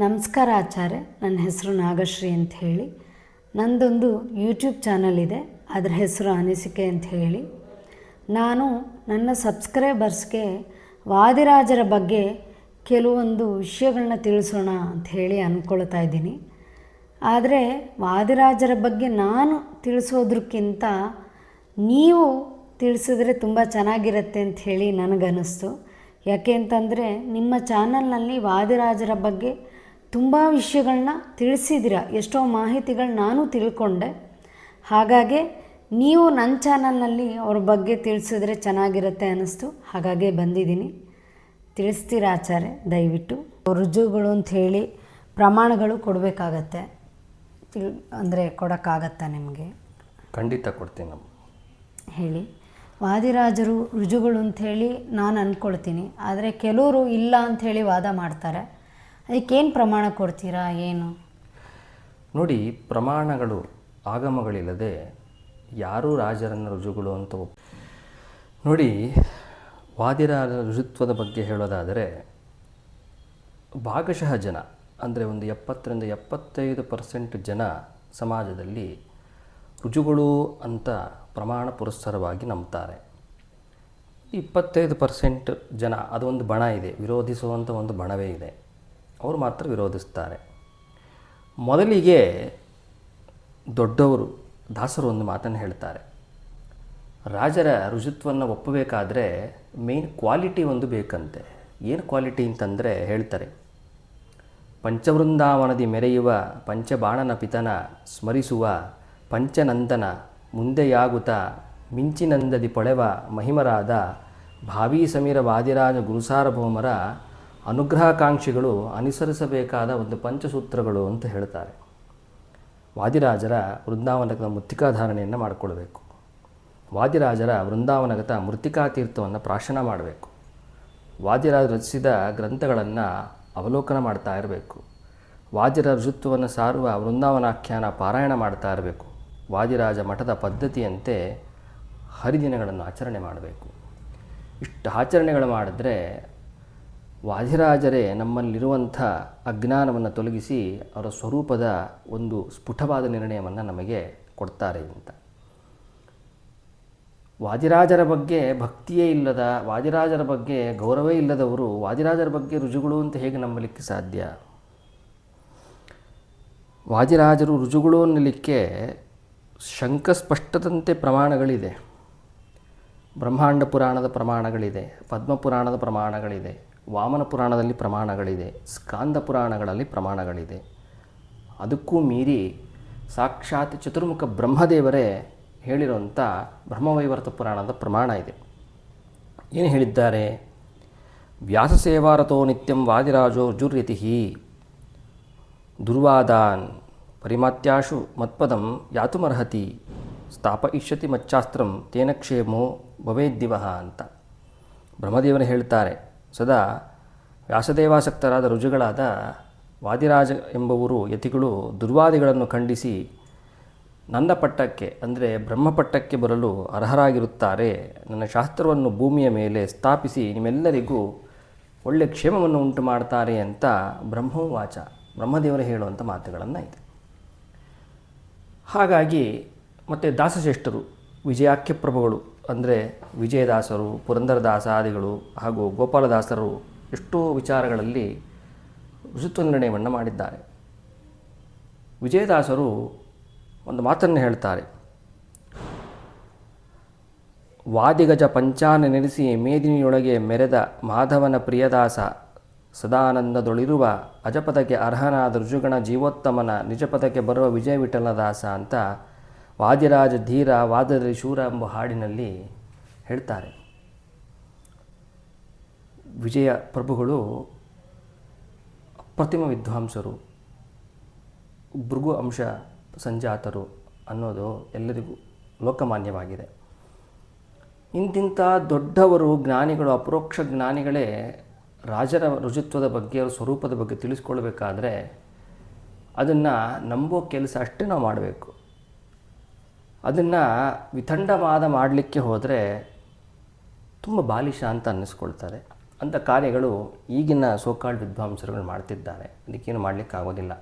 ನಮಸ್ಕಾರ ಆಚಾರ್ಯ. ನನ್ನ ಹೆಸರು ನಾಗಶ್ರೀ ಅಂತ ಹೇಳಿ. ನಂದೊಂದು ಯೂಟ್ಯೂಬ್ ಚಾನಲ್ ಇದೆ. ಅದರ ಹೆಸರು ಅನಿಸಿಕೆ ಅಂತ ಹೇಳಿ. ನಾನು ನನ್ನ ಸಬ್ಸ್ಕ್ರೈಬರ್ಸ್ಗೆ ವಾದಿರಾಜರ ಬಗ್ಗೆ ಕೆಲವೊಂದು ವಿಷಯಗಳನ್ನ ತಿಳಿಸೋಣ ಅಂತ ಹೇಳಿ ಅಂದ್ಕೊಳ್ತಾ ಇದ್ದೀನಿ. ಆದರೆ ವಾದಿರಾಜರ ಬಗ್ಗೆ ನಾನು ತಿಳಿಸೋದ್ರಕ್ಕಿಂತ ನೀವು ತಿಳಿಸಿದ್ರೆ ತುಂಬ ಚೆನ್ನಾಗಿರುತ್ತೆ ಅಂತ ಹೇಳಿ ನನಗನ್ನಿಸ್ತು. ಯಾಕೆ ಅಂತಂದರೆ ನಿಮ್ಮ ಚಾನಲ್ನಲ್ಲಿ ವಾದಿರಾಜರ ಬಗ್ಗೆ ತುಂಬ ವಿಷಯಗಳನ್ನ ತಿಳಿಸಿದಿರ. ಎಷ್ಟೋ ಮಾಹಿತಿಗಳು ನಾನು ತಿಳ್ಕೊಂಡೆ. ಹಾಗಾಗಿ ನೀವು ನನ್ನ ಚಾನಲ್ನಲ್ಲಿ ಅವ್ರ ಬಗ್ಗೆ ತಿಳಿಸಿದ್ರೆ ಚೆನ್ನಾಗಿರುತ್ತೆ ಅನ್ನಿಸ್ತು. ಹಾಗಾಗಿ ಬಂದಿದ್ದೀನಿ. ತಿಳಿಸ್ತೀರಾ ಆಚಾರ್ಯ? ದಯವಿಟ್ಟು. ರುಜುಗಳು ಅಂತ ಹೇಳಿ ಪ್ರಮಾಣಗಳು ಕೊಡಬೇಕಾಗತ್ತೆ. ತಿಳ್ ಅಂದರೆ ಕೊಡೋಕ್ಕಾಗತ್ತಾ ನಿಮಗೆ? ಖಂಡಿತ ಕೊಡ್ತೀನಿ ನಮ್ಮ ಹೇಳಿ. ವಾದಿರಾಜರು ರುಜುಗಳು ಅಂಥೇಳಿ ನಾನು ಅಂದ್ಕೊಳ್ತೀನಿ ಆದರೆ ಕೆಲವರು ಇಲ್ಲ ಅಂಥೇಳಿ ವಾದ ಮಾಡ್ತಾರೆ. ಅದಕ್ಕೇನು ಪ್ರಮಾಣ ಕೊಡ್ತೀರಾ, ಏನು? ನೋಡಿ, ಪ್ರಮಾಣಗಳು, ಆಗಮಗಳಿಲ್ಲದೆ ಯಾರೂ ರಾಜರನ್ನು ರುಜುಗಳು ಅಂತ ನೋಡಿ ವಾದಿರಾಜರ ರುಜುತ್ವದ ಬಗ್ಗೆ ಹೇಳೋದಾದರೆ, ಭಾಗಶಃ ಜನ, ಅಂದರೆ ಒಂದು ಎಪ್ಪತ್ತರಿಂದ ಎಪ್ಪತ್ತೈದು ಪರ್ಸೆಂಟ್ ಜನ ಸಮಾಜದಲ್ಲಿ ರುಜುಗಳು ಅಂತ ಪ್ರಮಾಣ ಪುರಸ್ಸರವಾಗಿ ನಂಬ್ತಾರೆ. ಇಪ್ಪತ್ತೈದು ಪರ್ಸೆಂಟ್ ಜನ, ಅದೊಂದು ಬಣ ಇದೆ, ವಿರೋಧಿಸುವಂಥ ಒಂದು ಬಣವೇ ಇದೆ. ಅವರು ಮಾತ್ರ ವಿರೋಧಿಸ್ತಾರೆ. ಮೊದಲಿಗೆ ದೊಡ್ಡವರು ದಾಸರು ಒಂದು ಮಾತನ್ನು ಹೇಳ್ತಾರೆ. ರಾಜರ ರುಜುತ್ವವನ್ನು ಒಪ್ಪಬೇಕಾದ್ರೆ ಮೇನ್ ಕ್ವಾಲಿಟಿ ಒಂದು ಬೇಕಂತೆ. ಏನು ಕ್ವಾಲಿಟಿ ಅಂತಂದರೆ ಹೇಳ್ತಾರೆ, ಪಂಚವೃಂದಾವನದಿ ಮೆರೆಯುವ ಪಂಚಬಾಣನ ಪಿತನ ಸ್ಮರಿಸುವ ಪಂಚನಂದನ ಮುಂದೆಯಾಗುತ್ತ ಮಿಂಚಿನಂದದಿ ಪೊಳೆವ ಮಹಿಮರಾದ ಭಾವಿ ಸಮೀರ ವಾದಿರಾಜ ಗುರುಸಾರ್ವಭೌಮರ ಅನುಗ್ರಹಾಕಾಂಕ್ಷಿಗಳು ಅನುಸರಿಸಬೇಕಾದ ಒಂದು ಪಂಚಸೂತ್ರಗಳು ಅಂತ ಹೇಳ್ತಾರೆ. ವಾದಿರಾಜರ ವೃಂದಾವನದ ಮೃತ್ತಿಕಾಧಾರಣೆಯನ್ನು ಮಾಡಿಕೊಳ್ಬೇಕು. ವಾದಿರಾಜರ ವೃಂದಾವನಗತ ಮೃತ್ತಿಕಾ ತೀರ್ಥವನ್ನು ಪ್ರಾಶನ ಮಾಡಬೇಕು. ವಾದಿರಾಜ ರಚಿಸಿದ ಗ್ರಂಥಗಳನ್ನು ಅವಲೋಕನ ಮಾಡ್ತಾ ಇರಬೇಕು. ವಾದಿರ ಋತುವನ್ನು ಸಾರುವ ವೃಂದಾವನಾಖ್ಯಾನ ಪಾರಾಯಣ ಮಾಡ್ತಾ ಇರಬೇಕು. ವಾದಿರಾಜ ಮಠದ ಪದ್ಧತಿಯಂತೆ ಹರಿದಿನಗಳನ್ನು ಆಚರಣೆ ಮಾಡಬೇಕು. ಇಷ್ಟು ಆಚರಣೆಗಳು ಮಾಡಿದ್ರೆ ವಾದಿರಾಜರೇ ನಮ್ಮಲ್ಲಿರುವಂಥ ಅಜ್ಞಾನವನ್ನು ತೊಲಗಿಸಿ ಅವರ ಸ್ವರೂಪದ ಒಂದು ಸ್ಫುಟವಾದ ನಿರ್ಣಯವನ್ನು ನಮಗೆ ಕೊಡ್ತಾರೆ ಅಂತ. ವಾದಿರಾಜರ ಬಗ್ಗೆ ಭಕ್ತಿಯೇ ಇಲ್ಲದ ವಾದಿರಾಜರ ಬಗ್ಗೆ ಗೌರವೇ ಇಲ್ಲದವರು ವಾದಿರಾಜರ ಬಗ್ಗೆ ರುಜುಗಳು ಅಂತ ಹೇಗೆ ನಂಬಲಿಕ್ಕೆ ಸಾಧ್ಯ? ವಾದಿರಾಜರು ರುಜುಗಳು ಅನ್ನಲಿಕ್ಕೆ ಶಂಕಸ್ಪಷ್ಟದಂತೆ ಪ್ರಮಾಣಗಳಿದೆ. ಬ್ರಹ್ಮಾಂಡ ಪುರಾಣದ ಪ್ರಮಾಣಗಳಿದೆ, ಪದ್ಮಪುರಾಣದ ಪ್ರಮಾಣಗಳಿದೆ. ವಾಮನ ಪುರಾಣದಲ್ಲಿ ಪ್ರಮಾಣಗಳಿದೆ, ಸ್ಕಾಂದ ಪುರಾಣಗಳಲ್ಲಿ ಪ್ರಮಾಣಗಳಿದೆ. ಅದಕ್ಕೂ ಮೀರಿ ಸಾಕ್ಷಾತ್ ಚತುರ್ಮುಖ ಬ್ರಹ್ಮದೇವರೇ ಹೇಳಿರುವಂಥ ಬ್ರಹ್ಮವೈವರ್ತ ಪುರಾಣದ ಪ್ರಮಾಣ ಇದೆ. ಏನು ಹೇಳಿದ್ದಾರೆ? ವ್ಯಾಸ ಸೇವಾರತೋ ನಿತ್ಯಂ ವಾದಿರಾಜೋ ದುರ್ವಾದಾನ್ ಪರಿಮಾತ್ಯಾಶು ಮತ್ಪದಂ ಯಾತುಮರ್ಹತಿ ಸ್ಥಾಪಯಿಷ್ಯತಿ ಮಚ್ಚಾಸ್ತ್ರಂ ತೇನ ಕ್ಷೇಮೋ ಭವೇದ್ದಿವಹ ಅಂತ. ಬ್ರಹ್ಮದೇವರು ಹೇಳ್ತಾರೆ ಸದಾ ವ್ಯಾಸದೇವಾಸಕ್ತರಾದ ರುಜುಗಳಾದ ವಾದಿರಾಜ ಎಂಬುವರು ಯತಿಗಳು ದುರ್ವಾದಿಗಳನ್ನು ಖಂಡಿಸಿ ನನ್ನ ಪಟ್ಟಕ್ಕೆ ಅಂದರೆ ಬ್ರಹ್ಮಪಟ್ಟಕ್ಕೆ ಬರಲು ಅರ್ಹರಾಗಿರುತ್ತಾರೆ. ನನ್ನ ಶಾಸ್ತ್ರವನ್ನು ಭೂಮಿಯ ಮೇಲೆ ಸ್ಥಾಪಿಸಿ ನಿಮ್ಮೆಲ್ಲರಿಗೂ ಒಳ್ಳೆಯ ಕ್ಷೇಮವನ್ನು ಉಂಟು ಮಾಡ್ತಾರೆ ಅಂತ ಬ್ರಹ್ಮವಾಚ, ಬ್ರಹ್ಮದೇವರು ಹೇಳುವಂಥ ಮಾತುಗಳನ್ನು ಇದೆ ಹಾಗಾಗಿ ಮತ್ತು ದಾಸಶ್ರೇಷ್ಠರು ವಿಜಯಾಖ್ಯ ಪ್ರಭುಗಳು ಅಂದರೆ ವಿಜಯದಾಸರು, ಪುರಂದರದಾಸಾದಿಗಳು ಹಾಗೂ ಗೋಪಾಲದಾಸರು ಎಷ್ಟೋ ವಿಚಾರಗಳಲ್ಲಿ ಋಷಿತ್ವ ನಿರ್ಣಯವನ್ನು ಮಾಡಿದ್ದಾರೆ. ವಿಜಯದಾಸರು ಒಂದು ಮಾತನ್ನು ಹೇಳ್ತಾರೆ. ವಾದಿಗಜ ಪಂಚಾನ ನೆನೆಸಿ ಮೇದಿನಿಯೊಳಗೆ ಮೆರೆದ ಮಾಧವನ ಪ್ರಿಯದಾಸ, ಸದಾನಂದದೊಳಿರುವ ಅಜಪದಕ್ಕೆ ಅರ್ಹನಾದ ಋಜುಗಣ ಜೀವೋತ್ತಮನ ನಿಜಪದಕ್ಕೆ ಬರುವ ವಿಜಯ ವಿಠಲದಾಸ ಅಂತ ವಾದಿರಾಜ ಧೀರ, ವಾದದಲ್ಲಿ ಶೂರ ಎಂಬ ಹಾಡಿನಲ್ಲಿ ಹೇಳ್ತಾರೆ. ವಿಜಯ ಪ್ರಭುಗಳು ಅಪ್ರತಿಮ ವಿದ್ವಾಂಸರು, ಭೃಗು ಅಂಶ ಸಂಜಾತರು ಅನ್ನೋದು ಎಲ್ಲರಿಗೂ ಲೋಕಮಾನ್ಯವಾಗಿದೆ. ಇಂತಿಂಥ ದೊಡ್ಡವರು, ಜ್ಞಾನಿಗಳು, ಅಪರೋಕ್ಷ ಜ್ಞಾನಿಗಳೇ ರಾಜರ ರುಜುತ್ವದ ಬಗ್ಗೆ, ಅವರ ಸ್ವರೂಪದ ಬಗ್ಗೆ ತಿಳಿಸ್ಕೊಳ್ಬೇಕಾದ್ರೆ ಅದನ್ನು ನಂಬೋ ಕೆಲಸ ಅಷ್ಟೇ ನಾವು ಮಾಡಬೇಕು. ಅದನ್ನು ವಿಥಂಡವಾದ ಮಾಡಲಿಕ್ಕೆ ಹೋದರೆ ತುಂಬ ಬಾಲಿಶ ಅಂತ ಅನ್ನಿಸ್ಕೊಳ್ತಾರೆ. ಅಂಥ ಕಾರ್ಯಗಳು ಈಗಿನ ಸೋಕಾಳ್ ವಿದ್ವಾಂಸರುಗಳು ಮಾಡ್ತಿದ್ದಾರೆ. ಅದಕ್ಕೇನು ಮಾಡಲಿಕ್ಕಾಗೋದಿಲ್ಲ.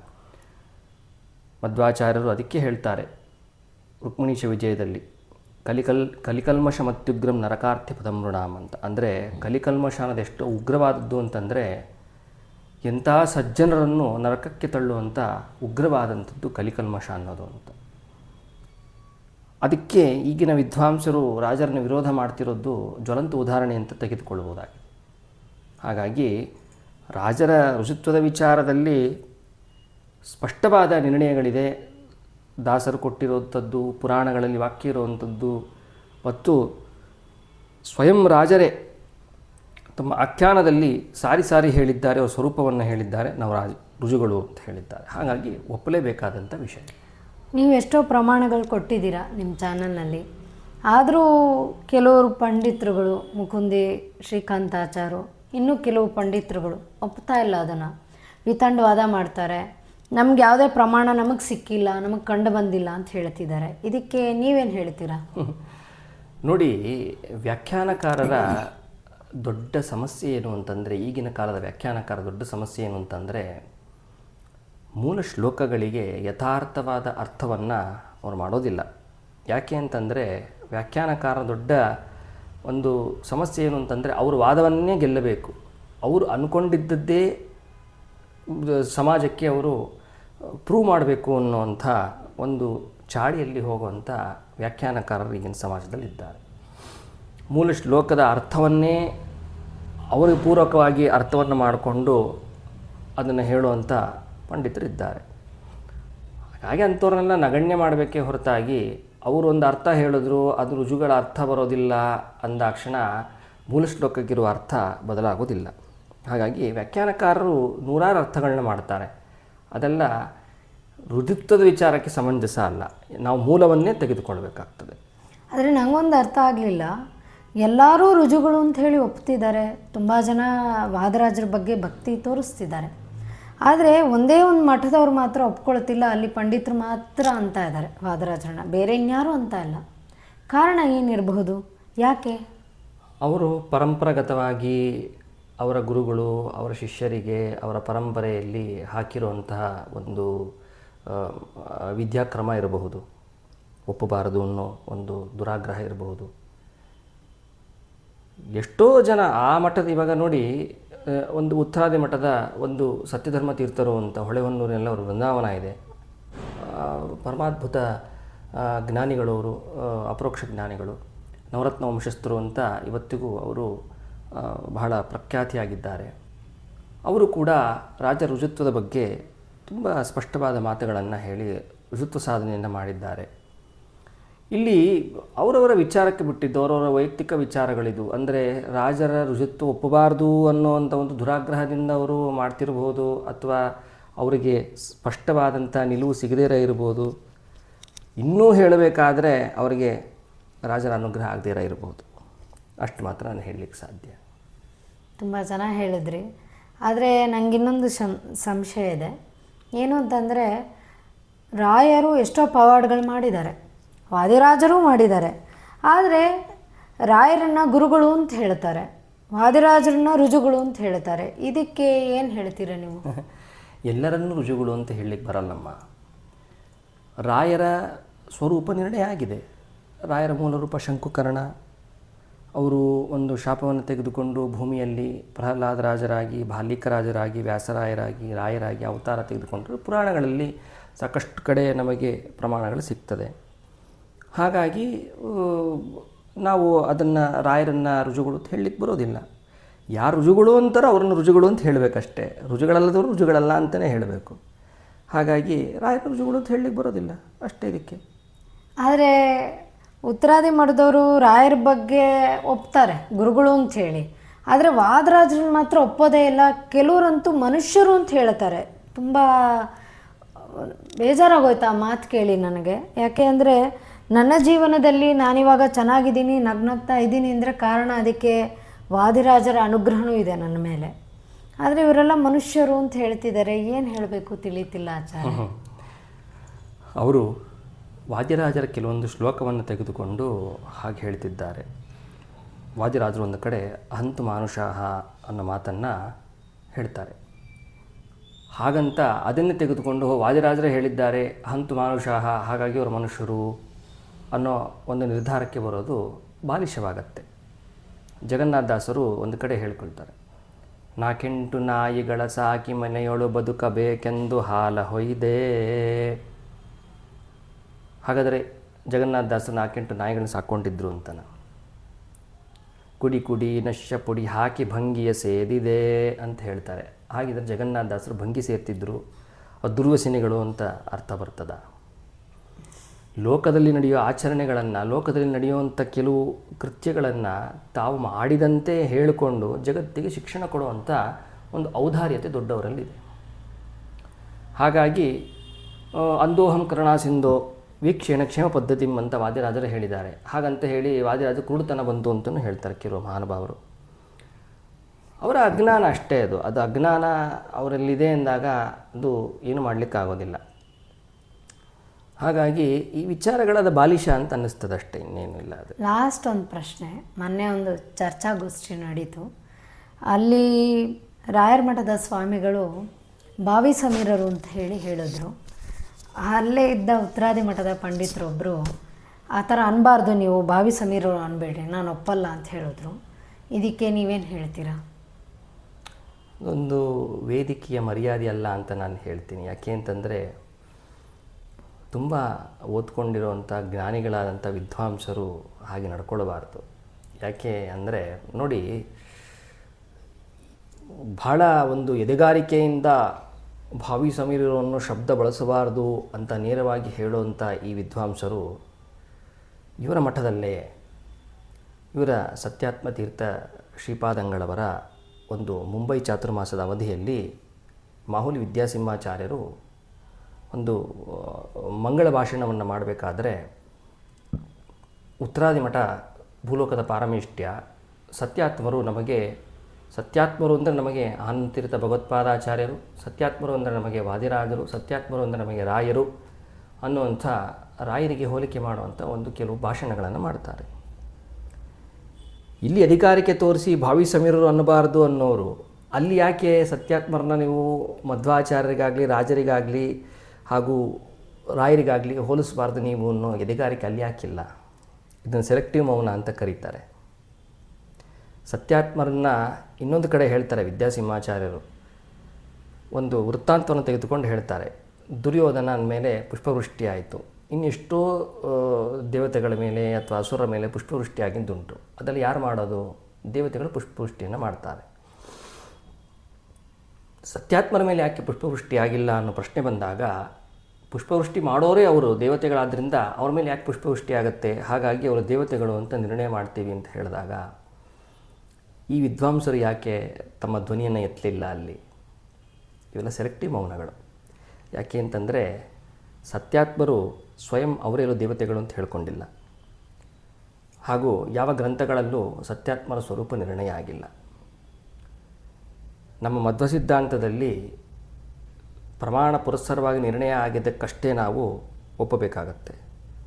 ಮಧ್ವಾಚಾರ್ಯರು ಅದಕ್ಕೆ ಹೇಳ್ತಾರೆ ರುಕ್ಮಿಣೀಶ ವಿಜಯದಲ್ಲಿ. ಕಲಿಕಲ್ ಕಲಿಕಲ್ಮಶ ಮತ್ಯುಗ್ರಂ ನರಕಾರ್ಥಿ ಪದಮೃಣಾಮ್ ಅಂತ. ಅಂದರೆ ಕಲಿಕಲ್ಮಶ ಅನ್ನೋದು ಎಷ್ಟು ಉಗ್ರವಾದದ್ದು ಅಂತಂದರೆ ಎಂಥ ಸಜ್ಜನರನ್ನು ನರಕಕ್ಕೆ ತಳ್ಳುವಂಥ ಉಗ್ರವಾದಂಥದ್ದು ಕಲಿಕಲ್ಮಶ ಅನ್ನೋದು ಅಂತ. ಅದಕ್ಕೆ ಈಗಿನ ವಿದ್ವಾಂಸರು ರಾಜರನ್ನು ವಿರೋಧ ಮಾಡ್ತಿರೋದು ಜ್ವಲಂತ ಉದಾಹರಣೆ ಅಂತ ತೆಗೆದುಕೊಳ್ಳಬಹುದಾಗಿದೆ ಹಾಗಾಗಿ ರಾಜರ ಋಷಿತ್ವದ ವಿಚಾರದಲ್ಲಿ ಸ್ಪಷ್ಟವಾದ ನಿರ್ಣಯಗಳಿದೆ. ದಾಸರು ಕೊಟ್ಟಿರುವಂಥದ್ದು, ಪುರಾಣಗಳಲ್ಲಿ ವಾಕ್ಯ ಇರುವಂಥದ್ದು, ಮತ್ತು ಸ್ವಯಂ ರಾಜರೇ ತಮ್ಮ ಆಖ್ಯಾನದಲ್ಲಿ ಸಾರಿ ಸಾರಿ ಹೇಳಿದ್ದಾರೆ, ಅವರ ಸ್ವರೂಪವನ್ನು ಹೇಳಿದ್ದಾರೆ, ನಾವು ರಾಜ ರುಜುಗಳು ಅಂತ ಹೇಳಿದ್ದಾರೆ. ಹಾಗಾಗಿ ಒಪ್ಪಲೇಬೇಕಾದಂಥ ವಿಷಯ. ನೀವು ಎಷ್ಟೋ ಪ್ರಮಾಣಗಳು ಕೊಟ್ಟಿದ್ದೀರಾ ನಿಮ್ಮ ಚಾನಲ್ನಲ್ಲಿ. ಆದರೂ ಕೆಲವರು ಪಂಡಿತರುಗಳು, ಮುಕುಂದಿ ಶ್ರೀಕಾಂತಾಚಾರು ಇನ್ನೂ ಕೆಲವು ಪಂಡಿತರುಗಳು ಒಪ್ತಾ ಇಲ್ಲ ಅದನ್ನು. ವಿತಂಡವಾದ ಮಾಡ್ತಾರೆ. ನಮ್ಗೆ ಯಾವುದೇ ಪ್ರಮಾಣ ನಮಗೆ ಸಿಕ್ಕಿಲ್ಲ, ನಮಗೆ ಕಂಡು ಬಂದಿಲ್ಲ ಅಂತ ಹೇಳ್ತಿದ್ದಾರೆ. ಇದಕ್ಕೆ ನೀವೇನು ಹೇಳ್ತೀರಾ? ನೋಡಿ, ವ್ಯಾಖ್ಯಾನಕಾರರ ದೊಡ್ಡ ಸಮಸ್ಯೆ ಏನು ಅಂತಂದರೆ, ಈಗಿನ ಕಾಲದ ವ್ಯಾಖ್ಯಾನಕಾರ ದೊಡ್ಡ ಸಮಸ್ಯೆ ಏನು ಅಂತಂದರೆ ಮೂಲ ಶ್ಲೋಕಗಳಿಗೆ ಯಥಾರ್ಥವಾದ ಅರ್ಥವನ್ನು ಅವ್ರು ಮಾಡೋದಿಲ್ಲ. ಯಾಕೆ ಅಂತಂದರೆ ವ್ಯಾಖ್ಯಾನಕಾರ ದೊಡ್ಡ ಒಂದು ಸಮಸ್ಯೆ ಏನು ಅಂತಂದರೆ ಅವರು ವಾದವನ್ನೇ ಗೆಲ್ಲಬೇಕು. ಅವರು ಅಂದ್ಕೊಂಡಿದ್ದದ್ದೇ ಸಮಾಜಕ್ಕೆ ಅವರು ಪ್ರೂವ್ ಮಾಡಬೇಕು ಅನ್ನುವಂಥ ಒಂದು ಚಾಳಿಯಲ್ಲಿ ಹೋಗುವಂಥ ವ್ಯಾಖ್ಯಾನಕಾರರು ಈಗಿನ ಸಮಾಜದಲ್ಲಿದ್ದಾರೆ. ಮೂಲ ಶ್ಲೋಕದ ಅರ್ಥವನ್ನೇ ಅವರಿಗೆ ಪೂರಕವಾಗಿ ಅರ್ಥವನ್ನು ಮಾಡಿಕೊಂಡು ಅದನ್ನು ಹೇಳುವಂಥ ಪಂಡಿತರಿದ್ದಾರೆ. ಹಾಗಾಗಿ ಅಂಥವ್ರನ್ನೆಲ್ಲ ನಗಣ್ಯ ಮಾಡಬೇಕೇ ಹೊರತಾಗಿ ಅವರು ಒಂದು ಅರ್ಥ ಹೇಳಿದ್ರು, ಅದು ರುಜುಗಳ ಅರ್ಥ ಬರೋದಿಲ್ಲ ಅಂದಾಕ್ಷಣ ಮೂಲ ಶ್ಲೋಕಕ್ಕಿರುವ ಅರ್ಥ ಬದಲಾಗೋದಿಲ್ಲ. ಹಾಗಾಗಿ ವ್ಯಾಖ್ಯಾನಕಾರರು ನೂರಾರು ಅರ್ಥಗಳನ್ನ ಮಾಡ್ತಾರೆ. ಅದೆಲ್ಲ ರುದಿತ್ವದ ವಿಚಾರಕ್ಕೆ ಸಮಂಜಸ ಅಲ್ಲ. ನಾವು ಮೂಲವನ್ನೇ ತೆಗೆದುಕೊಳ್ಬೇಕಾಗ್ತದೆ. ಆದರೆ ನನಗೊಂದು ಅರ್ಥ ಆಗಲಿಲ್ಲ. ಎಲ್ಲರೂ ರುಜುಗಳು ಅಂತ ಹೇಳಿ ಒಪ್ತಿದ್ದಾರೆ. ತುಂಬ ಜನ ವಾದರಾಜರ ಬಗ್ಗೆ ಭಕ್ತಿ ತೋರಿಸ್ತಿದ್ದಾರೆ. ಆದರೆ ಒಂದೇ ಒಂದು ಮಠದವ್ರು ಮಾತ್ರ ಒಪ್ಕೊಳ್ತಿಲ್ಲ. ಅಲ್ಲಿ ಪಂಡಿತರು ಮಾತ್ರ ಅಂತ ಇದ್ದಾರೆ ವಾದರಾಚರಣ ಬೇರೆ ಇನ್ಯಾರು ಅಂತ ಇಲ್ಲ. ಕಾರಣ ಏನಿರಬಹುದು? ಯಾಕೆ? ಅವರು ಪರಂಪರಾಗತವಾಗಿ ಅವರ ಗುರುಗಳು, ಅವರ ಶಿಷ್ಯರಿಗೆ, ಅವರ ಪರಂಪರೆಯಲ್ಲಿ ಹಾಕಿರುವಂತಹ ಒಂದು ವಿದ್ಯಾಕ್ರಮ ಇರಬಹುದು. ಒಪ್ಪಬಾರದು ಅನ್ನೋ ಒಂದು ದುರಾಗ್ರಹ ಇರಬಹುದು. ಎಷ್ಟೋ ಜನ ಆ ಮಠದ ಇವಾಗ ನೋಡಿ ಒಂದು ಉತ್ತರಾದಿ ಮಠದ ಒಂದು ಸತ್ಯಧರ್ಮ ತೀರ್ಥರು ಅಂತ ಹೊಳೆಹೊನ್ನೂರಿನಲ್ಲಿ ಅವರು ಬೃಂದಾವನ ಇದೆ. ಪರಮಾದ್ಭುತ ಜ್ಞಾನಿಗಳು ಅವರು ಅಪರೋಕ್ಷ ಜ್ಞಾನಿಗಳು, ನವರತ್ನ ವಂಶಸ್ಥರು ಅಂತ ಇವತ್ತಿಗೂ ಅವರು ಬಹಳ ಪ್ರಖ್ಯಾತಿಯಾಗಿದ್ದಾರೆ. ಅವರು ಕೂಡ ರಾಜ ರುಜುತ್ವದ ಬಗ್ಗೆ ತುಂಬ ಸ್ಪಷ್ಟವಾದ ಮಾತುಗಳನ್ನು ಹೇಳಿ, ರುಜುತ್ವ ಸಾಧನೆಯನ್ನು ಮಾಡಿದ್ದಾರೆ. ಇಲ್ಲಿ ಅವರವರ ವಿಚಾರಕ್ಕೆ ಬಿಟ್ಟಿದ್ದು, ಅವರವರ ವೈಯಕ್ತಿಕ ವಿಚಾರಗಳಿದು. ಅಂದರೆ ರಾಜರ ರುಜುತ್ವ ಒಪ್ಪಬಾರ್ದು ಅನ್ನೋವಂಥ ಒಂದು ದುರಾಗ್ರಹದಿಂದ ಅವರು ಮಾಡ್ತಿರ್ಬೋದು ಅಥವಾ ಅವರಿಗೆ ಸ್ಪಷ್ಟವಾದಂಥ ನಿಲುವು ಸಿಗದೇ ಇರಬಹುದು. ಇನ್ನೂ ಹೇಳಬೇಕಾದ್ರೆ ಅವರಿಗೆ ರಾಜರ ಅನುಗ್ರಹ ಆಗದೇ ಇರಬಹುದು. ಅಷ್ಟು ಮಾತ್ರ ನಾನು ಹೇಳಲಿಕ್ಕೆ ಸಾಧ್ಯ. ತುಂಬ ಜನ ಹೇಳಿದ್ರಿ. ಆದರೆ ನನಗೆ ಇನ್ನೊಂದು ಸಂಶಯ ಇದೆ. ಏನು ಅಂತಂದರೆ ರಾಯರು ಎಷ್ಟೋ ಪವಾಡ್ಗಳು ಮಾಡಿದ್ದಾರೆ. ವಾದಿರಾಜರೂ ಮಾಡಿದ್ದಾರೆ. ಆದರೆ ರಾಯರನ್ನ ಗುರುಗಳು ಅಂತ ಹೇಳ್ತಾರೆ. ವಾದಿರಾಜರನ್ನ ರುಜುಗಳು ಅಂತ ಹೇಳ್ತಾರೆ. ಇದಕ್ಕೆ ಏನು ಹೇಳ್ತೀರ ನೀವು? ಎಲ್ಲರನ್ನೂ ರುಜುಗಳು ಅಂತ ಹೇಳಲಿಕ್ಕೆ ಬರಲ್ಲಮ್ಮ. ರಾಯರ ಸ್ವರೂಪ ನಿರ್ಣಯ ಆಗಿದೆ. ರಾಯರ ಮೂಲ ರೂಪ ಶಂಕುಕರ್ಣ. ಅವರು ಒಂದು ಶಾಪವನ್ನು ತೆಗೆದುಕೊಂಡು ಭೂಮಿಯಲ್ಲಿ ಪ್ರಹ್ಲಾದ ರಾಜರಾಗಿ, ಬಾಲಿಕ ರಾಜರಾಗಿ, ವ್ಯಾಸರಾಯರಾಗಿ, ರಾಯರಾಗಿ ಅವತಾರ ತೆಗೆದುಕೊಂಡರು ಪುರಾಣಗಳಲ್ಲಿ ಸಾಕಷ್ಟು ಕಡೆ ನಮಗೆ ಪ್ರಮಾಣಗಳು ಸಿಗ್ತದೆ. ಹಾಗಾಗಿ ನಾವು ಅದನ್ನು ರಾಯರನ್ನು ರುಜುಗಳು ಅಂತ ಹೇಳಲಿಕ್ಕೆ ಬರೋದಿಲ್ಲ. ಯಾರು ರುಜುಗಳು ಅಂತಾರೋ ಅವ್ರನ್ನ ರುಜುಗಳು ಅಂತ ಹೇಳಬೇಕಷ್ಟೇ. ರುಜುಗಳಲ್ಲದವರು ರುಜುಗಳಲ್ಲ ಅಂತಲೇ ಹೇಳಬೇಕು. ಹಾಗಾಗಿ ರಾಯರ ರುಜುಗಳು ಅಂತ ಹೇಳಲಿಕ್ಕೆ ಬರೋದಿಲ್ಲ. ಅಷ್ಟೇ ಇದಕ್ಕೆ. ಆದರೆ ಉತ್ತರಾದಿ ಮಠದವರು ರಾಯರ ಬಗ್ಗೆ ಒಪ್ತಾರೆ, ಗುರುಗಳು ಅಂತ ಹೇಳಿ. ಆದರೆ ವಾದರಾಜರನ್ನ ಮಾತ್ರ ಒಪ್ಪೋದೇ ಇಲ್ಲ. ಕೆಲವರಂತೂ ಮನುಷ್ಯರು ಅಂತ ಹೇಳ್ತಾರೆ. ತುಂಬ ಬೇಜಾರಾಗೋಯ್ತು ಆ ಮಾತು ಕೇಳಿ ನನಗೆ. ಯಾಕೆ ಅಂದರೆ ನನ್ನ ಜೀವನದಲ್ಲಿ ನಾನಿವಾಗ ಚೆನ್ನಾಗಿದ್ದೀನಿ, ನಗ್ನಗ್ತಾ ಇದ್ದೀನಿ ಅಂದರೆ ಕಾರಣ ಅದಕ್ಕೆ ವಾದಿರಾಜರ ಅನುಗ್ರಹವೂ ಇದೆ ನನ್ನ ಮೇಲೆ. ಆದರೆ ಇವರೆಲ್ಲ ಮನುಷ್ಯರು ಅಂತ ಹೇಳ್ತಿದ್ದಾರೆ, ಏನು ಹೇಳಬೇಕು ತಿಳಿತಿಲ್ಲ ಆಚಾರ್ಯ. ಅವರು ವಾದ್ಯರಾಜರ ಕೆಲವೊಂದು ಶ್ಲೋಕವನ್ನು ತೆಗೆದುಕೊಂಡು ಹಾಗೆ ಹೇಳ್ತಿದ್ದಾರೆ. ವಾದಿರಾಜರು ಒಂದು ಕಡೆ ಹಂತು ಮಾನುಷಾಹ ಅನ್ನೋ ಮಾತನ್ನು ಹೇಳ್ತಾರೆ. ಹಾಗಂತ ಅದನ್ನೇ ತೆಗೆದುಕೊಂಡು ವಾದಿರಾಜರೇ ಹೇಳಿದ್ದಾರೆ ಹಂತು ಮಾನುಷಾಹ ಹಾಗಾಗಿ ಅವರು ಮನುಷ್ಯರು ಅನ್ನೋ ಒಂದು ನಿರ್ಧಾರಕ್ಕೆ ಬರೋದು ಬಾಲಿಷವಾಗತ್ತೆ ಜಗನ್ನಾಥದಾಸರು ಒಂದು ಕಡೆ ಹೇಳ್ಕೊಳ್ತಾರೆ, ನಾಕೆಂಟು ನಾಯಿಗಳ ಸಾಕಿ ಮನೆಯೊಳು ಬದುಕಬೇಕೆಂದು ಹಾಲ ಹೊಯ್ದೆ. ಹಾಗಾದರೆ ಜಗನ್ನಾಥದಾಸರು ನಾಲ್ಕೆಂಟು ನಾಯಿಗಳನ್ನ ಸಾಕೊಂಡಿದ್ರು ಅಂತನ? ಕುಡಿ ಕುಡಿ ನಶ್ಯ ಪುಡಿ ಹಾಕಿ ಭಂಗಿಯ ಸೇದಿದೆ ಅಂತ ಹೇಳ್ತಾರೆ. ಹಾಗಿದ್ರೆ ಜಗನ್ನಾಥದಾಸರು ಭಂಗಿ ಸೇರ್ತಿದ್ರು ದುರ್ವಸನೆಗಳು ಅಂತ ಅರ್ಥ ಬರ್ತದ? ಲೋಕದಲ್ಲಿ ನಡೆಯುವ ಆಚರಣೆಗಳನ್ನು, ಲೋಕದಲ್ಲಿ ನಡೆಯುವಂಥ ಕೆಲವು ಕೃತ್ಯಗಳನ್ನು ತಾವು ಮಾಡಿದಂತೆ ಹೇಳಿಕೊಂಡು ಜಗತ್ತಿಗೆ ಶಿಕ್ಷಣ ಕೊಡುವಂಥ ಒಂದು ಔದಾರ್ಯತೆ ದೊಡ್ಡವರಲ್ಲಿದೆ. ಹಾಗಾಗಿ ಅಂದೋಹಂ ಕರುಣಾಸಿಂಧೋ ವೀಕ್ಷೇಣ ಕ್ಷೇಮ ಪದ್ಧತಿ ಅಂತ ವಾದಿರಾಜರು ಹೇಳಿದ್ದಾರೆ. ಹಾಗಂತ ಹೇಳಿ ವಾದಿರಾಜ ಕುರುಡುತನ ಬಂತು ಅಂತಲೂ ಹೇಳ್ತಾರೆ ಕೆಲವು ಮಹಾನುಭಾವರು. ಅವರ ಅಜ್ಞಾನ ಅಷ್ಟೇ ಅದು. ಅದು ಅಜ್ಞಾನ ಅವರಲ್ಲಿದೆ ಎಂದಾಗ ಅದು ಏನು ಮಾಡಲಿಕ್ಕಾಗೋದಿಲ್ಲ. ಹಾಗಾಗಿ ಈ ವಿಚಾರಗಳದ ಬಾಲಿಶ ಅಂತ ಅನ್ನಿಸ್ತದೆ ಅಷ್ಟೇ ಇನ್ನೇನು ಇಲ್ಲ ಅದು. ಲಾಸ್ಟ್ ಒಂದು ಪ್ರಶ್ನೆ ಮೊನ್ನೆ ಒಂದು ಚರ್ಚಾಗೋಷ್ಠಿ ನಡೀತು. ಅಲ್ಲಿ ರಾಯರ್ ಮಠದ ಸ್ವಾಮಿಗಳು ಬಾವಿ ಸಮೀರರು ಅಂತ ಹೇಳಿ ಹೇಳಿದ್ರು. ಅಲ್ಲೇ ಇದ್ದ ಉತ್ತರಾದಿ ಮಠದ ಪಂಡಿತರೊಬ್ಬರು ಆ ಥರ ಅನ್ಬಾರ್ದು ನೀವು ಬಾವಿ ಸಮೀರರು ಅನ್ಬೇಡಿ ನಾನು ಒಪ್ಪಲ್ಲ ಅಂತ ಹೇಳಿದ್ರು. ಇದಕ್ಕೆ ನೀವೇನು ಹೇಳ್ತೀರಾ? ಒಂದು ವೇದಿಕೆಯ ಮರ್ಯಾದೆ ಅಲ್ಲ ಅಂತ ನಾನು ಹೇಳ್ತೀನಿ. ಯಾಕೆ ಅಂತಂದರೆ ತುಂಬ ಓದ್ಕೊಂಡಿರುವಂಥ ಜ್ಞಾನಿಗಳಾದಂಥ ವಿದ್ವಾಂಸರು ಹಾಗೆ ನಡ್ಕೊಳ್ಬಾರ್ದು. ಯಾಕೆ ಅಂದರೆ ನೋಡಿ, ಬಹಳ ಒಂದು ಎದೆಗಾರಿಕೆಯಿಂದ ಭಾವಿ ಸಮೀರವನ್ನು ಶಬ್ದ ಬಳಸಬಾರದು ಅಂತ ನೇರವಾಗಿ ಹೇಳುವಂಥ ಈ ವಿದ್ವಾಂಸರು ಇವರ ಮಠದಲ್ಲೇ ಇವರ ಸತ್ಯಾತ್ಮ ತೀರ್ಥ ಶ್ರೀಪಾದಂಗಳವರ ಒಂದು ಮುಂಬೈ ಚಾತುರ್ಮಾಸದ ಅವಧಿಯಲ್ಲಿ ಮಾಹುಲಿ ವಿದ್ಯಾಸಿಂಹಾಚಾರ್ಯರು ಒಂದು ಮಂಗಳ ಭಾಷಣವನ್ನು ಮಾಡಬೇಕಾದ್ರೆ ಉತ್ತರಾದಿ ಮಠ ಭೂಲೋಕದ ಪಾರಮೇಷ್ಟ್ಯ, ಸತ್ಯಾತ್ಮರು ನಮಗೆ, ಸತ್ಯಾತ್ಮರು ಅಂದರೆ ನಮಗೆ ಆನಂದತೀರ್ಥ ಭಗವತ್ಪಾದಾಚಾರ್ಯರು, ಸತ್ಯಾತ್ಮರು ಅಂದರೆ ನಮಗೆ ವಾದಿರಾಜರು, ಸತ್ಯಾತ್ಮರು ಅಂದರೆ ನಮಗೆ ರಾಯರು ಅನ್ನುವಂಥ ರಾಯರಿಗೆ ಹೋಲಿಕೆ ಮಾಡುವಂಥ ಒಂದು ಕೆಲವು ಭಾಷಣಗಳನ್ನು ಮಾಡ್ತಾರೆ. ಇಲ್ಲಿ ಅಧಿಕಾರಕ್ಕೆ ತೋರಿಸಿ ಭಾವಿ ಸಮೀರರು ಅನ್ನಬಾರದು ಅನ್ನೋರು, ಅಲ್ಲಿ ಯಾಕೆ ಸತ್ಯಾತ್ಮರನ್ನ ನೀವು ಮಧ್ವಾಚಾರ್ಯರಿಗಾಗಲಿ ರಾಜರಿಗಾಗಲಿ ಹಾಗೂ ರಾಯರಿಗಾಗಲಿ ಹೋಲಿಸಬಾರ್ದು ನೀವು ಅನ್ನೋ ಎದೆಗಾರಿಕೆ ಅಲ್ಲಿ ಯಾಕಿಲ್ಲ. ಇದನ್ನು ಸೆಲೆಕ್ಟಿವ್ ಮೌನ ಅಂತ ಕರೀತಾರೆ. ಸತ್ಯಾತ್ಮರನ್ನ ಇನ್ನೊಂದು ಕಡೆ ಹೇಳ್ತಾರೆ ವಿದ್ಯಾಸಿಂಹಾಚಾರ್ಯರು. ಒಂದು ವೃತ್ತಾಂತವನ್ನು ತೆಗೆದುಕೊಂಡು ಹೇಳ್ತಾರೆ. ದುರ್ಯೋಧನ ಮೇಲೆ ಪುಷ್ಪವೃಷ್ಟಿ ಆಯಿತು. ಇನ್ನೆಷ್ಟೋ ದೇವತೆಗಳ ಮೇಲೆ ಅಥವಾ ಅಸುರರ ಮೇಲೆ ಪುಷ್ಪವೃಷ್ಟಿ ಆಗಿದ್ದುಂಟು. ಅದರಲ್ಲಿ ಯಾರು ಮಾಡೋದು? ದೇವತೆಗಳು ಪುಷ್ಪವೃಷ್ಟಿಯನ್ನು ಮಾಡ್ತಾರೆ. ಸತ್ಯಾತ್ಮರ ಮೇಲೆ ಯಾಕೆ ಪುಷ್ಪವೃಷ್ಟಿಯಾಗಿಲ್ಲ ಅನ್ನೋ ಪ್ರಶ್ನೆ ಬಂದಾಗ ಪುಷ್ಪವೃಷ್ಟಿ ಮಾಡೋರೇ ಅವರು ದೇವತೆಗಳಾದ್ದರಿಂದ ಅವ್ರ ಮೇಲೆ ಯಾಕೆ ಪುಷ್ಪವೃಷ್ಟಿ ಆಗುತ್ತೆ? ಹಾಗಾಗಿ ಅವರು ದೇವತೆಗಳು ಅಂತ ನಿರ್ಣಯ ಮಾಡ್ತೀವಿ ಅಂತ ಹೇಳಿದಾಗ, ಈ ವಿದ್ವಾಂಸರು ಯಾಕೆ ತಮ್ಮ ಧ್ವನಿಯನ್ನು ಎತ್ತಲಿಲ್ಲ ಅಲ್ಲಿ? ಇವೆಲ್ಲ ಸೆಲೆಕ್ಟಿವ್ ಮೌನಗಳು. ಯಾಕೆ ಅಂತಂದರೆ ಸತ್ಯಾತ್ಮರು ಸ್ವಯಂ ಅವರೇನು ದೇವತೆಗಳು ಅಂತ ಹೇಳ್ಕೊಂಡಿಲ್ಲ. ಹಾಗೂ ಯಾವ ಗ್ರಂಥಗಳಲ್ಲೂ ಸತ್ಯಾತ್ಮರ ಸ್ವರೂಪ ನಿರ್ಣಯ ಆಗಿಲ್ಲ. ನಮ್ಮ ಮಧ್ವ ಸಿದ್ಧಾಂತದಲ್ಲಿ ಪ್ರಮಾಣ ಪುರಸ್ಸರವಾಗಿ ನಿರ್ಣಯ ಆಗಿದ್ದಕ್ಕಷ್ಟೇ ನಾವು ಒಪ್ಪಬೇಕಾಗತ್ತೆ.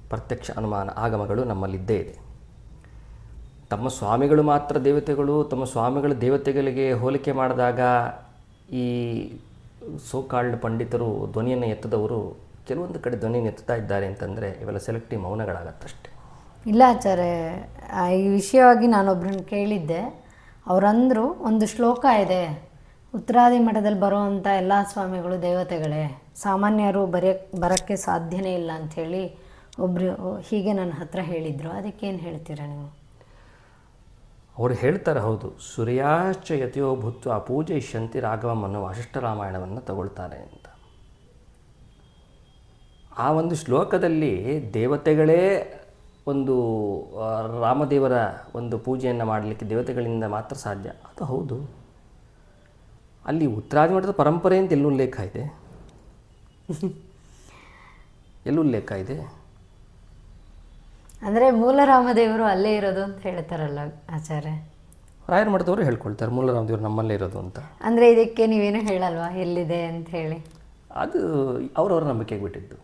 ಪ್ರತ್ಯಕ್ಷ ಅನುಮಾನ ಆಗಮಗಳು ನಮ್ಮಲ್ಲಿದ್ದೇ ಇದೆ. ತಮ್ಮ ಸ್ವಾಮಿಗಳು ಮಾತ್ರ ದೇವತೆಗಳು, ತಮ್ಮ ಸ್ವಾಮಿಗಳು ದೇವತೆಗಳಿಗೆ ಹೋಲಿಕೆ ಮಾಡಿದಾಗ ಈ ಸೋಕಾಲ್ಡ್ ಪಂಡಿತರು ಧ್ವನಿಯನ್ನು ಎತ್ತದವರು ಕೆಲವೊಂದು ಕಡೆ ಧ್ವನಿಯನ್ನು ಎತ್ತುತ್ತಾ ಇದ್ದಾರೆ ಅಂತಂದರೆ ಇವೆಲ್ಲ ಸೆಲೆಕ್ಟಿವ್ ಮೌನಗಳಾಗತ್ತಷ್ಟೆ. ಇಲ್ಲ ಆಚಾರ್ಯ ಈ ವಿಷಯವಾಗಿ ನಾನೊಬ್ಬರನ್ನು ಕೇಳಿದ್ದೆ. ಅವರಂದರು ಒಂದು ಶ್ಲೋಕ ಇದೆ. ಉತ್ತರಾದಿ ಮಠದಲ್ಲಿ ಬರುವಂಥ ಎಲ್ಲ ಸ್ವಾಮಿಗಳು, ದೇವತೆಗಳೇ, ಸಾಮಾನ್ಯರು ಬರೆಯ ಬರೋಕ್ಕೆ ಸಾಧ್ಯನೇ ಇಲ್ಲ ಅಂಥೇಳಿ ಒಬ್ಬರು ಹೀಗೆ ನನ್ನ ಹತ್ರ ಹೇಳಿದರು. ಅದಕ್ಕೇನು ಹೇಳ್ತೀರಾ ನೀವು? ಅವರು ಹೇಳ್ತಾರೆ, ಹೌದು. ಸೂರ್ಯಾಶ್ಚ ಯತಿಯೋ ಭೂತ್ವ ಪೂಜೆ ಶಂತಿ ಅನ್ನೋ ವಾಶಿಷ್ಠ ರಾಮಾಯಣವನ್ನು ತಗೊಳ್ತಾರೆ ಅಂತ. ಆ ಒಂದು ಶ್ಲೋಕದಲ್ಲಿ ದೇವತೆಗಳೇ ಒಂದು ರಾಮದೇವರ ಒಂದು ಪೂಜೆಯನ್ನು ಮಾಡಲಿಕ್ಕೆ ದೇವತೆಗಳಿಂದ ಮಾತ್ರ ಸಾಧ್ಯ. ಅದು ಹೌದು. ಅಲ್ಲಿ ಉತ್ತರಾದಿ ಮಠದ ಪರಂಪರೆ ಅಂತ ಎಲ್ಲೂ ಉಲ್ಲೇಖ ಇದೆ? ಎಲ್ಲೂ ಉಲ್ಲೇಖ ಇದೆ? ಅಂದರೆ ಮೂಲರಾಮದೇವರು ಅಲ್ಲೇ ಇರೋದು ಅಂತ ಹೇಳ್ತಾರಲ್ಲ ಆಚಾರ್ಯ. ರಾಯರ ಮಠದವರು ಹೇಳ್ಕೊಳ್ತಾರೆ ಮೂಲರಾಮದೇವರು ನಮ್ಮಲ್ಲೇ ಇರೋದು ಅಂತ. ಅಂದರೆ ಇದಕ್ಕೆ ನೀವೇನು ಹೇಳಲ್ವಾ? ಎಲ್ಲಿದೆ ಅಂತ ಹೇಳಿ. ಅದು ಅವರವರ ನಂಬಿಕೆಗೆ ಬಿಟ್ಟಿದ್ದು.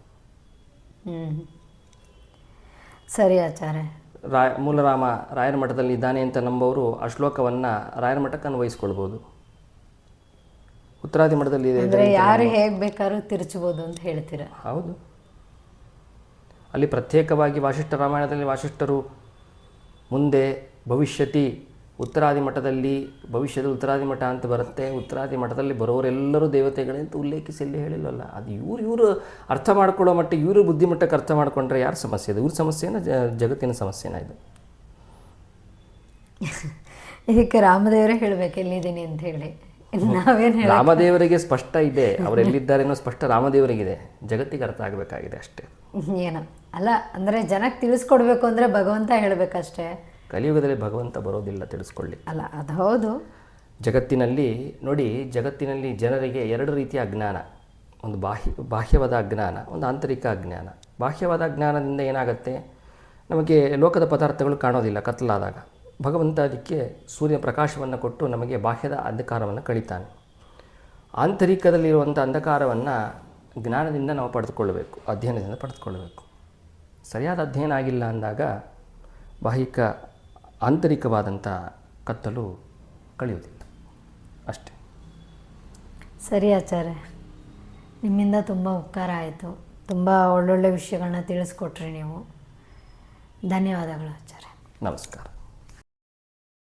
ಹ್ಞೂ ಸರಿ ಆಚಾರ್ಯ. ರಾಯ ಮೂಲರಾಮ ರಾಯರ ಮಠದಲ್ಲಿ ಇದ್ದಾನೆ ಅಂತ ನಂಬೋರು ಆ ಶ್ಲೋಕವನ್ನು ರಾಯರ ಮಠಕ್ಕೆ ಅನ್ವಯಿಸ್ಕೊಳ್ಬೋದು ಉತ್ತರಾದಿ ಮಠದಲ್ಲಿ ಇದೆ ಅಂದರೆ ಯಾರು ಹೇಗೆ ಬೇಕಾದ್ರೂ ತಿರುಚಬಹುದು ಅಂತ ಹೇಳ್ತೀರಾ? ಹೌದು. ಅಲ್ಲಿ ಪ್ರತ್ಯೇಕವಾಗಿ ವಾಸಿಷ್ಠ ರಾಮಾಯಣದಲ್ಲಿ ವಾಸಿಷ್ಠರು ಮುಂದೆ ಭವಿಷ್ಯತಿ ಉತ್ತರಾದಿ ಮಠದಲ್ಲಿ ಭವಿಷ್ಯದ ಉತ್ತರಾದಿ ಮಠ ಅಂತ ಬರುತ್ತೆ. ಉತ್ತರಾದಿ ಮಠದಲ್ಲಿ ಬರೋರೆಲ್ಲರೂ ದೇವತೆಗಳೇ ಅಂತ ಉಲ್ಲೇಖಿಸಿ ಎಲ್ಲಿ ಹೇಳಿಲ್ಲಲ್ಲ. ಅದು ಇವ್ರು ಇವರು ಅರ್ಥ ಮಾಡ್ಕೊಳ್ಳೋ ಮಟ್ಟ ಇವರು ಬುದ್ಧಿಮಟ್ಟಕ್ಕೆ ಅರ್ಥ ಮಾಡ್ಕೊಂಡ್ರೆ ಯಾರು ಸಮಸ್ಯೆ ಇದೆ? ಇವ್ರ ಸಮಸ್ಯೆನ ಜಗತ್ತಿನ ಸಮಸ್ಯೆನ ಇದು. ಇದಕ್ಕೆ ರಾಮದೇವರೇ ಹೇಳಬೇಕು ಎಲ್ಲಿದ್ದೀನಿ ಅಂತ ಹೇಳ. ರಾಮದೇವರಿಗೆ ಸ್ಪಷ್ಟ ಇದೆ ಅವ್ರು ಎಲ್ಲಿದ್ದಾರೆ ಅನ್ನೋ ಸ್ಪಷ್ಟ ರಾಮದೇವರಿಗಿದೆ. ಜಗತ್ತಿಗೆ ಅರ್ಥ ಆಗಬೇಕಾಗಿದೆ ಅಷ್ಟೇ. ಏನೋ? ಅಲ್ಲ ಅಂದರೆ ಜನಕ್ಕೆ ತಿಳಿಸ್ಕೊಡ್ಬೇಕು ಅಂದರೆ ಭಗವಂತ ಹೇಳಬೇಕಷ್ಟೇ. ಕಲಿಯುಗದಲ್ಲಿ ಭಗವಂತ ಬರೋದಿಲ್ಲ ತಿಳಿಸ್ಕೊಳ್ಳಿ. ಅಲ್ಲ ಅದು ಹೌದು. ಜಗತ್ತಿನಲ್ಲಿ ನೋಡಿ ಜಗತ್ತಿನಲ್ಲಿ ಜನರಿಗೆ ಎರಡು ರೀತಿಯ ಅಜ್ಞಾನ. ಒಂದು ಬಾಹ್ಯ ಬಾಹ್ಯವಾದ ಅಜ್ಞಾನ ಒಂದು ಆಂತರಿಕ ಅಜ್ಞಾನ. ಬಾಹ್ಯವಾದ ಅಜ್ಞಾನದಿಂದ ಏನಾಗುತ್ತೆ? ನಮಗೆ ಲೋಕದ ಪದಾರ್ಥಗಳು ಕಾಣೋದಿಲ್ಲ ಕತ್ತಲಾದಾಗ ಭಗವಂತ ಅದಕ್ಕೆ ಸೂರ್ಯ ಪ್ರಕಾಶವನ್ನು ಕೊಟ್ಟು ನಮಗೆ ಬಾಹ್ಯದ ಅಂಧಕಾರವನ್ನು ಕಳೀತಾನೆ. ಆಂತರಿಕದಲ್ಲಿರುವಂಥ ಅಂಧಕಾರವನ್ನು ಜ್ಞಾನದಿಂದ ನಾವು ಪಡೆದುಕೊಳ್ಳಬೇಕು ಅಧ್ಯಯನದಿಂದ ಪಡೆದುಕೊಳ್ಳಬೇಕು. ಸರಿಯಾದ ಅಧ್ಯಯನ ಆಗಿಲ್ಲ ಅಂದಾಗ ಬಾಹಿಕ ಆಂತರಿಕವಾದಂಥ ಕತ್ತಲು ಕಳೆಯುವುದಿಲ್ಲ. ಅಷ್ಟೆ. ಸರಿ ಆಚಾರ್ಯ ನಿಮ್ಮಿಂದ ತುಂಬ ಉಪಕಾರ ಆಯಿತು. ತುಂಬ ಒಳ್ಳೊಳ್ಳೆ ವಿಷಯಗಳನ್ನ ತಿಳಿಸ್ಕೊಟ್ರಿ ನೀವು. ಧನ್ಯವಾದಗಳು ಆಚಾರ್ಯ. ನಮಸ್ಕಾರ.